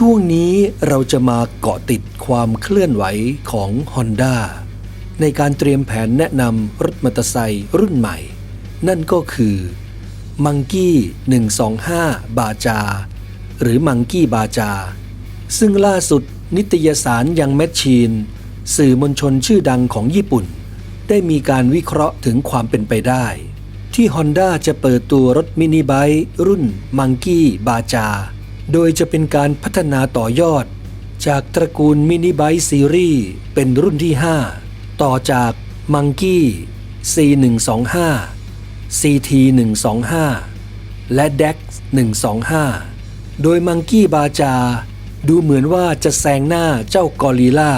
ช่วงนี้เราจะมาเกาะติดความเคลื่อนไหวของ Honda ในการเตรียมแผนแนะนำรถมอเตอร์ไซค์รุ่นใหม่ นั่นก็คือมังกี้125 บาจา หรือมังกี้บาจา ซึ่งล่าสุดนิตยสารยังแมชชีน สื่อมวลชนชื่อดังของญี่ปุ่น ได้มีการวิเคราะห์ถึงความเป็นไปได้ ที่ Honda จะเปิดตัวรถมินิไบค์รุ่นมังกี้บาจา โดยจะเป็นการพัฒนาต่อยอด จากตระกูลมินิไบซีรีส์เป็นรุ่นที่ 5 ต่อจากมังกี้ C125 CT125 และ DEX 125 โดยมังกี้บาจา ดูเหมือนว่าจะแซงหน้าเจ้ากอริลล่า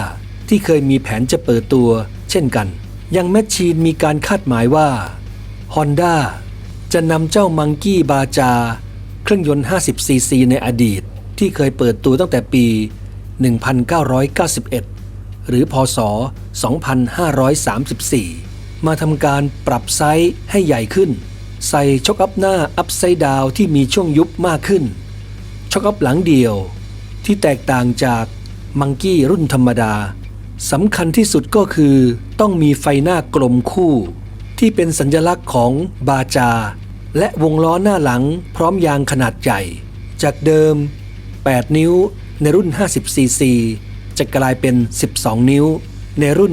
ที่เคยมีแผนจะเปิดตัว เช่นกัน ยังแมชชีนมีการคาดหมายว่า Honda จะนำเจ้ามังกี้บาจา เครื่องยนต์ 50ซีซีในอดีต ที่เคยเปิดตัวตั้งแต่ปี 1991 หรือพศ 2534 มาทำการปรับไซส์ให้ใหญ่ขึ้น ใส่ช็อคอัพหน้าอัพไซด์ดาวที่มีช่วงยุบมากขึ้น ช็อคอัพหลังเดียว ที่แตกต่างจากมังกี้รุ่นธรรมดาสำคัญที่สุดก็คือต้องมีไฟหน้ากลมคู่ ที่เป็นสัญลักษณ์ของบาจา และวงล้อหน้าหลังพร้อมยางขนาดใหญ่ จากเดิม 8 นิ้วในรุ่น 50ซีซีจะกลายเป็น 12 นิ้ว ในรุ่น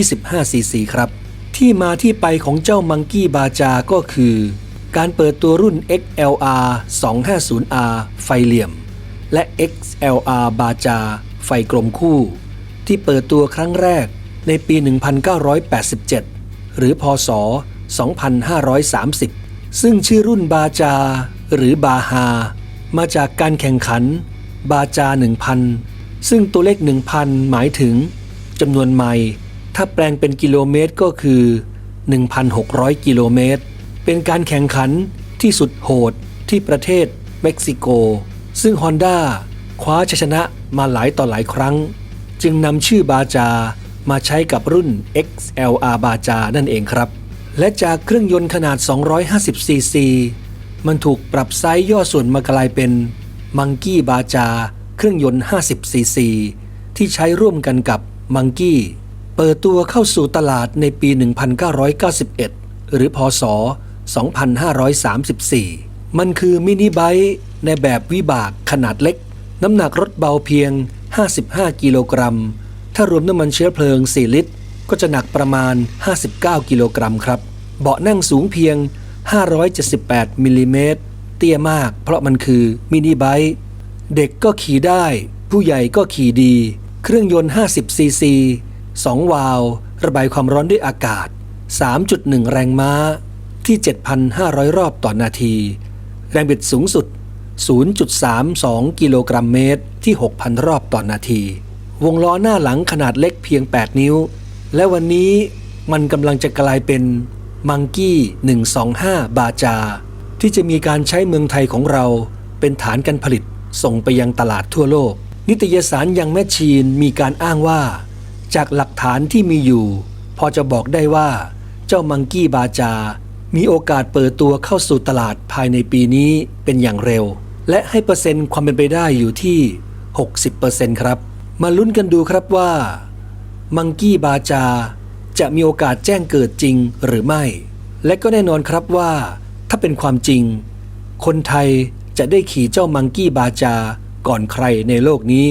125ซีซีครับ ที่มาที่ไปของเจ้ามังกี้บาจาก็คือ การเปิดตัวรุ่น XLR 250R ไฟเหลี่ยม และ XLR บาจา ไฟกลมคู่ ที่เปิดตัวครั้งแรกในปี 1987 หรือพศ 2530 ซึ่งชื่อรุ่นบาจา หรือบาฮา มาจากการแข่งขัน บาจา 1000 ซึ่งตัวเลข 1000 หมายถึงจำนวนไมล์ถ้าแปลงเป็นกิโลเมตรก็คือ 1,600 กิโลเมตร เป็นการแข่งขันที่สุดโหดที่ประเทศเม็กซิโก ซึ่ง Honda คว้าชัยชนะมาหลายต่อหลายครั้ง จึงนำชื่อบาจามาใช้กับรุ่น XLR บาจานั่นเองครับ และจากเครื่องยนต์ขนาด 250 ซีซี มันถูกปรับไซส์ย่อส่วนมากลายเป็นมังกี้บาจา เครื่องยนต์ 50 ซีซี ที่ใช้ร่วมกันกับมังกี้ เปิดตัวเข้าสู่ตลาดในปี 1991 หรือพศ 2534 มันคือมินิไบค์ในแบบวิบากขนาดเล็ก น้ำหนักรถเบาเพียง 55 กิโลกรัม ถ้ารวมน้ำมันเชื้อเพลิง 4 ลิตร ก็จะหนักประมาณ 59 กิโลกรัมครับ เบาะนั่งสูงเพียง 578 มิลลิเมตร เตี้ยมากเพราะมันคือมินิไบค์เด็กก็ขี่ได้ ผู้ใหญ่ก็ขี่ดี เครื่องยนต์ 50 ซีซี 2 วาล์วระบายความร้อนด้วยอากาศ 3.1 แรงม้าที่ 7,500 รอบต่อนาที แรงบิดสูงสุด 0.32 กิโลกรัมเมตรที่ 6,000 รอบต่อนาที วงล้อหน้าหลังขนาดเล็กเพียง 8 นิ้ว และวันนี้มันกำลังจะกลายเป็นมังกี้125 บาจา ที่จะมีการใช้เมืองไทยของเราเป็นฐานการผลิตส่งไปยังตลาดทั่วโลก นิตยสารยังแมชชีนมีการอ้างว่า จากหลักฐานที่มีอยู่ พอจะบอกได้ว่า เจ้ามังกี้บาจา มีโอกาสเปิดตัวเข้าสู่ตลาดภายในปีนี้เป็นอย่างเร็ว และให้เปอร์เซ็นต์ความเป็นไปได้อยู่ที่ 60%ครับ มาลุ้นกันดูครับว่า มังกี้บาจา จะมีโอกาสแจ้งเกิดจริงหรือไม่ และก็แน่นอนครับว่า ถ้าเป็นความจริง คนไทยจะได้ขี่เจ้ามังกี้บาจาก่อนใครในโลกนี้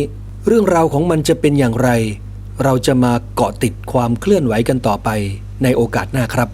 เรื่องราวของมันจะเป็นอย่างไร เราจะมาเกาะติดความเคลื่อนไหวกันต่อไปในโอกาสหน้าครับ